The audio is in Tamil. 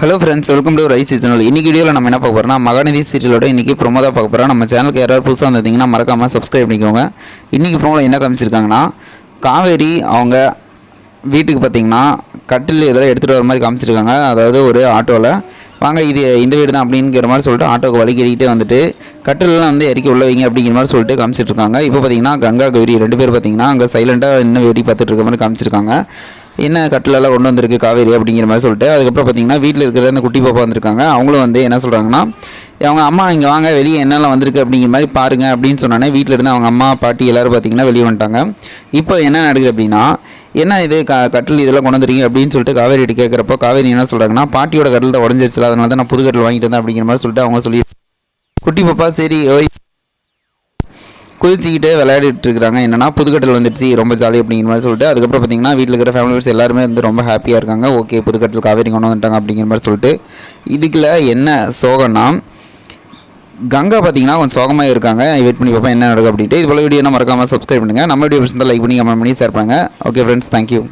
Hello friends welcome to rice seasonal இன்றைக்கி வீடியோவில் நம்ம என்ன பார்க்க போகிறோம்னா மகாநதி சீரியலோட இன்றைக்கி ப்ரொமோ தான் பார்க்க போகிறோம் நம்ம சேனலுக்கு யாராவது புதுசாக வந்திருந்தீங்கன்னா மறக்காமல் சப்ஸ்கிரைப் பண்ணிக்கோங்க. இன்றைக்கி ப்ரோமோவில் என்ன காமிச்சிருக்காங்கன்னா காவேரி அவங்க வீட்டுக்கு பார்த்தீங்கன்னா கட்டில் இதெல்லாம் எடுத்துகிட்டு வர மாதிரி காமிச்சிருக்காங்க அதாவது ஒரு ஆட்டோவில் வாங்க இது இந்த வீடு தான் அப்படிங்கிற மாதிரி சொல்லிட்டு ஆட்டோக்கு வலிக்கிட்டே வந்துட்டு கட்டிலெலாம் வந்து இறக்கி உள்ள வைங்க அப்படிங்கிற மாதிரி சொல்லிட்டு காமிச்சிட்ருக்காங்க இப்போ பார்த்தீங்கன்னா கங்கா கௌரி ரெண்டு பேர் பார்த்தீங்கன்னா அங்கே சைலண்ட்டாக இன்னும் வெடி பார்த்துட்டு இருக்க மாதிரி காமிச்சிருக்காங்க. என்ன கட்டிலெல்லாம் கொண்டு வந்திருக்கு காவேரி அப்படிங்கிற மாதிரி சொல்லிட்டு அதுக்கப்புறம் பார்த்தீங்கன்னா வீட்டில் இருக்கிற அந்த குட்டி பாப்பா வந்திருக்காங்க. அவங்களும் வந்து என்ன சொல்கிறாங்கன்னா அவங்க அம்மா இங்கே வாங்க வெளியே என்னெல்லாம் வந்திருக்கு அப்படிங்கிற மாதிரி பாருங்க அப்படின்னு சொன்னோன்னே வீட்டில் இருந்து அவங்க அம்மா பாட்டி எல்லோரும் பார்த்தீங்கன்னா வெளியே வந்துட்டாங்க. இப்போ என்ன நடக்குது அப்படின்னா என்ன இது க கட்டில் இதெல்லாம் கொண்டு வந்துருக்கீங்க? அப்படின்னு சொல்லிட்டு காவேரிட்டு கேட்குறப்போ காவேரி என்ன சொல்கிறாங்கன்னா பாட்டியோட கட்டில் தான் உடஞ்சிருச்சுல அதனால தான் நான் புது கட்டில் வாங்கிட்டு வந்தேன் அப்படிங்கிற மாதிரி சொல்லிட்டு அவங்க சொல்லி குட்டி பாப்பா சரி ஓய் குதிச்சுக்கிட்டு விளையாடிட்டு இருக்கிறாங்க என்னன்னா புதுக்கட்டில் வந்துடுச்சு ரொம்ப ஜாலி அப்படிங்கிற மாதிரி சொல்லிட்டு அதுக்கப்புறம் பார்த்தீங்கன்னா வீட்டில் இருக்கிற ஃபேமிலி மெம்பர்ஸ் எல்லாருமே வந்து ரொம்ப ஹாப்பியாக இருக்காங்க. ஓகே புதுக்கட்டில் காவேரி கொண்டு வந்துட்டாங்க அப்படிங்கிற மாதிரி சொல்லிட்டு இதுக்குள்ள என்ன சோகம்னா கங்கா பார்த்தீங்கன்னா கொஞ்சம் சோகமாக இருக்காங்க. வெயிட் பண்ணி பார்ப்பேன் என்ன நடக்கும் அப்படின்ட்டு. இது போல வீடியோ மறக்காமல் சப்ஸ்கிரைப் பண்ணுங்கள் நம்ம வீடியோ பிடிச்சிருந்தால் லைக் பண்ணி கமெண்ட் பண்ணி ஷேர் பண்ணுங்கள் ஓகே ஃப்ரெண்ட்ஸ் தேங்க்யூ